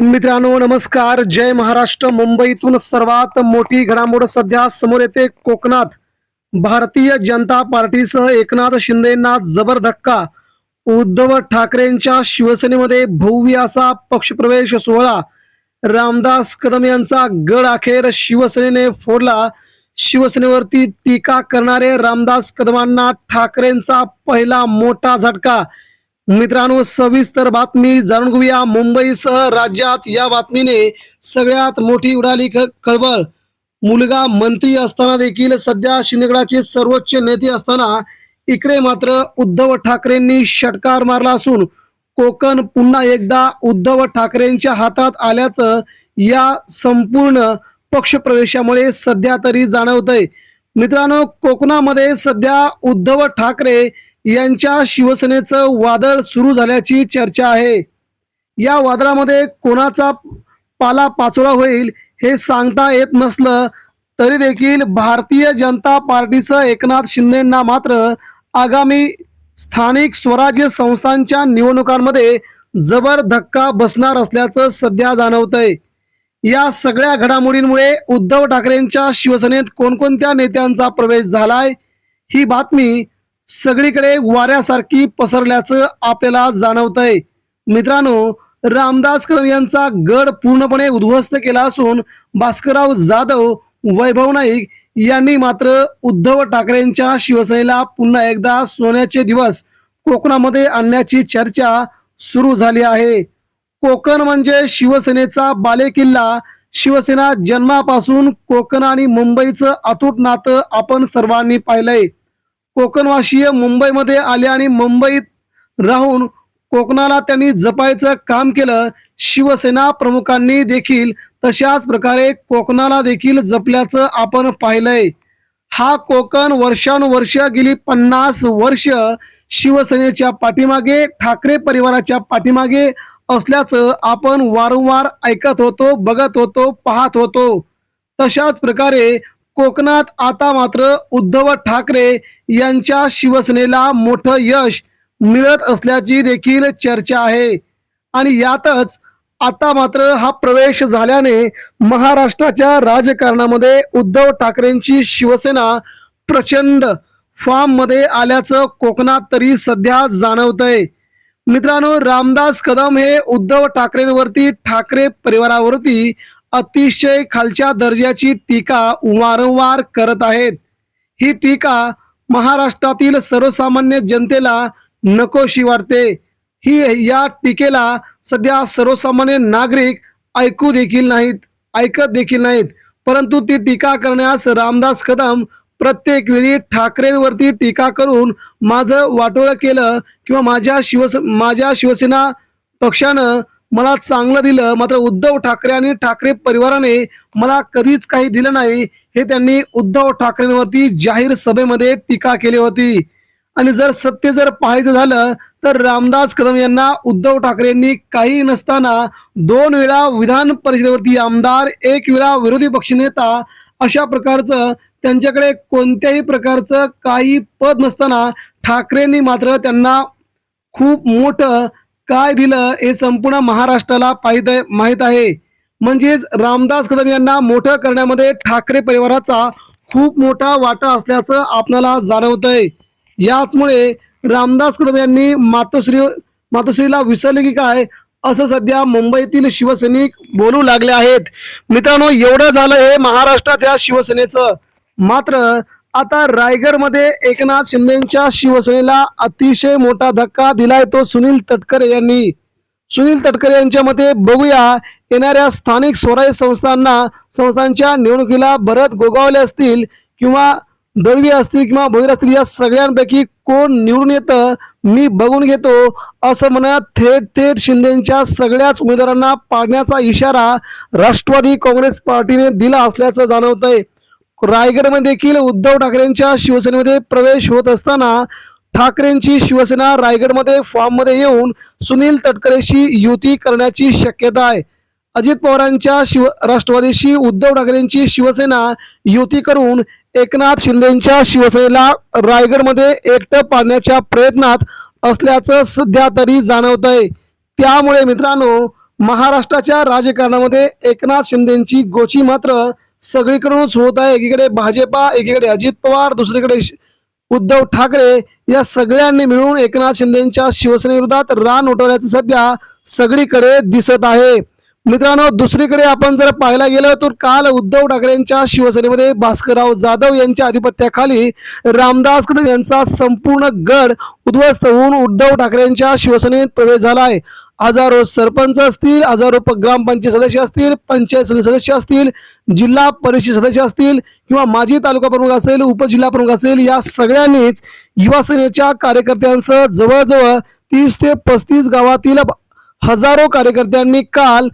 मित्रांनो नमस्कार. जय महाराष्ट्र. मुंबईतून सर्वात मोठी घडामोड सध्या समोर येते कोकणात. भारतीय जनता पार्टीसह एकनाथ शिंदेना जबर धक्का. उद्धव ठाकरेंच्या शिवसेनेमध्ये भव्य असा पक्षप्रवेश सोहळा. रामदास कदम यांचा गड अखेर शिवसेनेने फोडला. शिवसेनेवरती टीका करणारे रामदास कदमांना ठाकरेंचा पहिला मोठा झटका. मित्रांनो सविस्तर बातमी जाणून घेऊया. मुंबईसह राज्यात या बातमीने सगळ्यात मोठी उडाली ख- खळबळ. मुलगा मंत्री असताना देखील सध्या शिंदेगडाचे सर्वोच्च नेते असताना इकडे मात्र उद्धव ठाकरेंनी षटकार मारला असून कोकण पुन्हा एकदा उद्धव ठाकरेंच्या हातात आल्याचं या संपूर्ण पक्षप्रवेशामुळे सध्या तरी जाणवतंय. मित्रांनो कोकणामध्ये सध्या उद्धव ठाकरे यांच्या शिवसेनेचं वादळ सुरू झाल्याची चर्चा आहे. या वादळामध्ये कोणाचा पाला पाचोळा होईल हे सांगता येत नसलं तरी देखील भारतीय जनता पार्टीचं एकनाथ शिंदेना मात्र आगामी स्थानिक स्वराज्य संस्थांच्या निवडणुकांमध्ये जबर धक्का बसणार असल्याचं सध्या जाणवतंय. या सगळ्या घडामोडींमुळे उद्धव ठाकरेंच्या शिवसेनेत कोणकोणत्या नेत्यांचा प्रवेश झालाय? ही बातमी सगळीकडे वाऱ्यासारखी पसरल्याचं आपल्याला जाणवतंय. मित्रांनो रामदास कदम यांचा गड पूर्णपणे उद्ध्वस्त केला असून भास्करराव जाधव वैभव नाईक यांनी मात्र उद्धव ठाकरेंच्या शिवसेनेला पुन्हा एकदा सोन्याचे दिवस कोकणामध्ये आणण्याची चर्चा सुरू झाली आहे. कोकण म्हणजे शिवसेनेचा बालेकिल्ला. शिवसेना जन्मापासून कोकण आणि मुंबईचं अतूट नातं आपण सर्वांनी पाहिलंय. कोकणवासीय मुंबईमध्ये आले आणि मुंबईत राहून कोकणाला त्यांनी जपायचं काम केलं. शिवसेना प्रमुखांनी देखील तशाच प्रकारे कोकणाला देखील जपल्याचं आपण पाहिलंय. हा कोकण वर्षानुवर्ष गेली पन्नास वर्ष शिवसेनेच्या पाठीमागे ठाकरे परिवाराच्या पाठीमागे असल्याचं आपण वारंवार ऐकत होतो बघत होतो पाहत होतो. तशाच प्रकारे कोकणात आता मात्र उद्धव ठाकरे यांच्या शिवसेनेला मोठं यश मिळत असल्याची देखील चर्चा आहे. आणि यातच आता मात्र हा प्रवेश झाल्याने महाराष्ट्राच्या राजकारणामध्ये उद्धव ठाकरेंची शिवसेना प्रचंड फॉर्ममध्ये आल्याचं कोकणात तरी सध्या जाणवतंय. मित्रांनो रामदास कदम हे उद्धव ठाकरेंवरती ठाकरे परिवारावरती अतिशय खालच्या दर्जाची टीका वारंवार करत आहेत. ही टीका महाराष्ट्रातील सर्वसामान्य जनतेला नकोशी वाटते. ही या टीकेला सध्या सर्वसामान्य नागरिक ऐकू देखील नाहीत ऐकत देखील नाहीत. परंतु ती टीका करण्यास रामदास कदम प्रत्येक वेळी ठाकरेंवरती टीका करून माझं वाटोळं केलं किंवा माझ्या शिवस माझ्या शिवसेना पक्षानं मला चांगलं दिलं मात्र उद्धव ठाकरे आणि ठाकरे परिवाराने मला कधीच काही दिलं नाही हे त्यांनी उद्धव ठाकरेंवरती जाहीर सभेमध्ये टीका केली होती. आणि जर सत्य जर पाहायचं झालं तर रामदास कदम यांना उद्धव ठाकरेंनी काही नसताना दोन वेळा विधान परिषदेवरती आमदार एक वेळा विरोधी पक्षनेता अशा प्रकारचं त्यांच्याकडे कोणत्याही प्रकारचं काही पद नसताना ठाकरेंनी मात्र त्यांना खूप मोठं काय दिलं हे संपूर्ण महाराष्ट्राला पाहिजे माहीत आहे. म्हणजेच रामदास कदम यांना मोठं करण्यामध्ये ठाकरे परिवाराचा खूप मोठा वाटा असल्याचं आपल्याला जाणवतंय. याचमुळे रामदास कदम यांनी मातोश्री मातोश्रीला विसरले की काय असं सध्या मुंबईतील शिवसैनिक बोलू लागले आहेत. मित्रांनो एवढं झालं हे महाराष्ट्रात या शिवसेनेचं. मात्र आता रायगडमध्ये एकनाथ शिंदेच्या शिवसेनेला अतिशय मोठा धक्का दिलाय तो सुनील तटकरे यांनी. सुनील तटकरे यांच्या मते बघूया येणाऱ्या स्थानिक स्वराज्य संस्थांना संस्थांच्या निवडणुकीला भरत गोगावले असतील किंवा दळवी असतील किंवा भोईर असतील या सगळ्यांपैकी कोण निवडून येतं मी बघून घेतो असं म्हणत थेट थेट शिंदेच्या सगळ्याच उमेदवारांना पाडण्याचा इशारा राष्ट्रवादी काँग्रेस पार्टीने दिला असल्याचं जाणवतंय. रायगडमध्ये देखील उद्धव ठाकरेंच्या शिवसेनेमध्ये प्रवेश होत असताना ठाकरेंची शिवसेना रायगडमध्ये फॉर्ममध्ये येऊन सुनील तटकरेशी युती करण्याची शक्यता आहे. अजित पवारांच्या शिव राष्ट्रवादीशी उद्धव ठाकरेंची शिवसेना युती करून एकनाथ शिंदेच्या शिवसेनेला रायगडमध्ये एकटं पाडण्याच्या प्रयत्नात असल्याचं सध्या तरी जाणवत आहे त्यामुळे मित्रांनो महाराष्ट्राच्या राजकारणामध्ये एकनाथ शिंदेची गोची मात्र सगळीकडूनच होत आहे. एकीकडे भाजपा एकीकडे अजित पवार दुसरीकडे उद्धव ठाकरे या सगळ्यांनी मिळून एकनाथ शिंदेच्या शिवसेनेविरोधात रान उठवल्याचं सध्या सगळीकडे दिसत आहे. मित्रांनो दुसरीकडे आपण जर पाहायला गेलं तर काल उद्धव ठाकरेंच्या शिवसेनेमध्ये भास्करराव जाधव यांच्या अधिपत्याखाली रामदास कदम यांचा संपूर्ण गड उद्ध्वस्त होऊन उद्धव ठाकरेंच्या शिवसेनेत प्रवेश झाला आहे. हजारो सरपंच असतील हजारो ग्रामपंचायत सदस्य असतील पंचायत समिती सदस्य असतील जिल्हा परिषद सदस्य असतील किंवा माजी तालुका प्रमुख असेल उपजिल्हा प्रमुख असेल या सगळ्यांनीच युवा सेनेच्या कार्यकर्त्यांसह जवळजवळ तीस ते पस्तीस गावातील हजारो कार्यकर्त्यांनी काल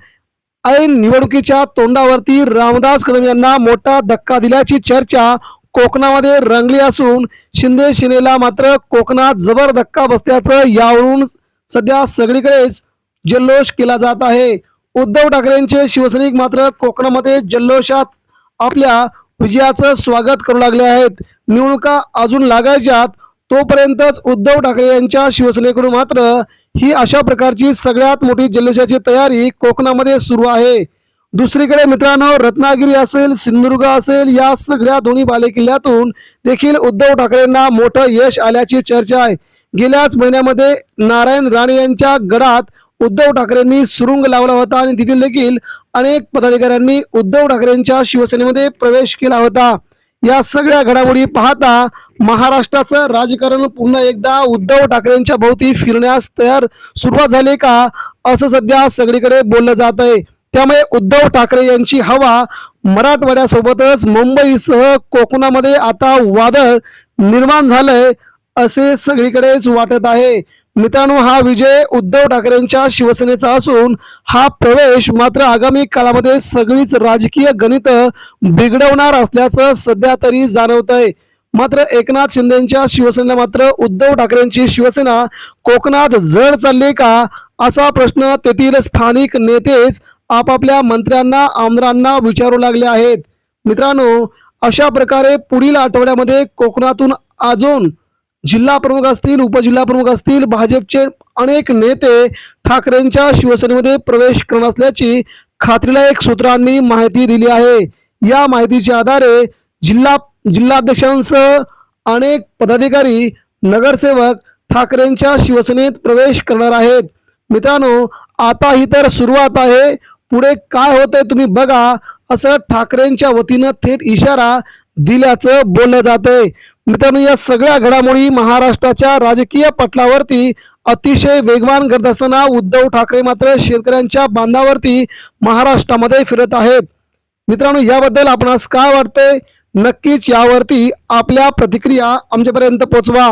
ऐन निवडणुकीच्या तोंडावरती रामदास कदम यांना मोठा धक्का दिल्याची चर्चा कोकणामध्ये रंगली असून शिंदे सेनेला मात्र कोकणात जबर धक्का बसल्याचं यावरून सध्या सगळीकडेच जल्लोष केला जात आहे. उद्धव ठाकरेंचे शिवसैनिक मात्र कोकणामध्ये जल्लोषात आपल्या विजयाचं स्वागत करू लागले आहेत. निवडणुका अजून लागायच्यात तोपर्यंतच उद्धव ठाकरे यांच्या शिवसेनेकडून मात्र ही अशा प्रकारची सगळ्यात मोठी जल्लोषाची तयारी कोकणामध्ये सुरू आहे. दुसरीकडे मित्रांनो रत्नागिरी असेल सिंधुदुर्ग असेल या सगळ्या दोन्ही बालेकिल्ल्यातून देखील उद्धव ठाकरेंना मोठं यश आल्याची चर्चा आहे. गेल्याच महिन्यामध्ये नारायण राणे यांच्या गडात उद्धव ठाकरेंनी सुरुंग लावला होता आणि तिथील देखील अनेक पदाधिकाऱ्यांनी उद्धव ठाकरेंच्या शिवसेनेमध्ये प्रवेश केला होता. या सगळ्या घडामोडी पाहता महाराष्ट्राचं राजकारण पुन्हा एकदा उद्धव ठाकरेंच्या भोवती फिरण्यास तयार सुरुवात झाली का असं सध्या सगळीकडे बोललं जात आहे. त्यामुळे उद्धव ठाकरे यांची हवा मराठवाड्यासोबतच मुंबईसह कोकणामध्ये आता वादळ निर्माण झालंय असे सगळीकडेच वाटत आहे. मित्रांनो हा विजय उद्धव ठाकरेंच्या शिवसेनेचा असून हा प्रवेश मात्र आगामी काळामध्ये सगळीच राजकीय गणित बिघडवणार असल्याचं सध्या तरी जाणवत आहे मात्र एकनाथ शिंदेच्या शिवसेनेला मात्र उद्धव ठाकरेंची शिवसेना कोकणात जड चालली का? असा प्रश्न तेथील स्थानिक नेतेच आपापल्या मंत्र्यांना आमदारांना विचारू लागले आहेत. मित्रांनो अशा प्रकारे पुढील आठवड्यामध्ये कोकणातून अजून जिल्हा प्रमुख असतील उपजिल्हा प्रमुख असतील भाजपचे अनेक नेते ठाकरेंच्या शिवसेनेमध्ये प्रवेश करणार असल्याची खात्रीला एक सूत्रांनी माहिती दिली आहे. या माहितीच्या आधारे जिल्हा जिल्हाध्यक्षांसह अनेक पदाधिकारी नगरसेवक ठाकरेंच्या शिवसेनेत प्रवेश करणार आहेत. मित्रांनो आता ही तर सुरुवात आहे. पुढे काय होतंय तुम्ही बघा असं ठाकरेंच्या वतीनं थेट इशारा दिल्याचं बोललं जातंय. मित्रांनो या सगळ्या घडामोडी महाराष्ट्राच्या राजकीय पटलावरती अतिशय वेगवान करत असताना उद्धव ठाकरे मात्र शेतकऱ्यांच्या बांधावरती महाराष्ट्रामध्ये फिरत आहेत. मित्रांनो याबद्दल आपणास काय वाटते नक्कीच यावरती आपल्या प्रतिक्रिया आमच्यापर्यंत पोहोचवा